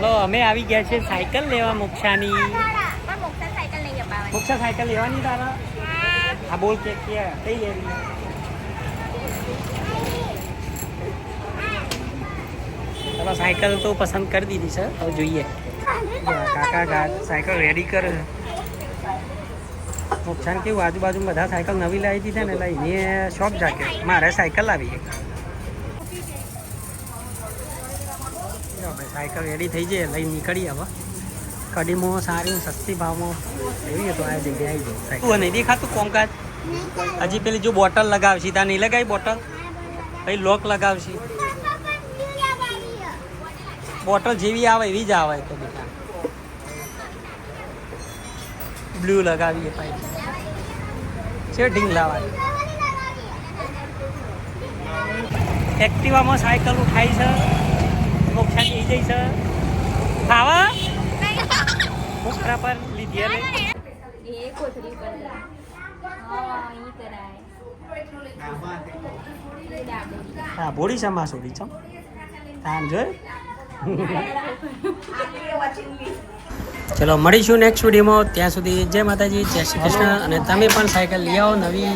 ચલો અમે આવી ગયા છે સાયકલ લેવા મોક્ષાની. મોક્ષા સાયકલ લેવાની તારા? આ બોલ કે કઈ લેવી? ચલો સાયકલ તો પસંદ કરી દીધી છે હવે જોઈએ. કાકા ગા સાયકલ રેડી કર. મોક્ષાને કેવું આજુબાજુ બધા સાયકલ નવી લાવી દીધા ને એટલે એને શોખ જાગે. મારે સાયકલ લાવી સાયકલ રેડી થઈ જાય લઈને નીકળી હવે. કડીમાં સારી, સસ્તી ભાવમાં. એવી તો આ જગ્યાએ આવી જાય. નહીં દેખાતું કોમકાજ? હજી પેલી જો બોટલ લગાવશી ત્યાં નહીં લગાવી બોટલ? પછી લોક લગાવશી. બોટલ જેવી આવે એવી જ આવે તો બેટા. બ્લુ લગાવીએ પાછી છે ઢીંગ લાવવાની. એક્ટિવામાં સાયકલ ઉઠાય છે. મોક્ષા જઈ જઈ છે ખાવા? મોખરા પર લીધી લે એ પર. હા ઈ કરાય. હા બોડી છે સોડી છે તાન ચલો મળીશું નેક્સ્ટ વિડીયોમાં ત્યાં સુધી જય માતાજી જય શ્રી કૃષ્ણ. અને તમે પણ સાયકલ લઈ આવો નવી.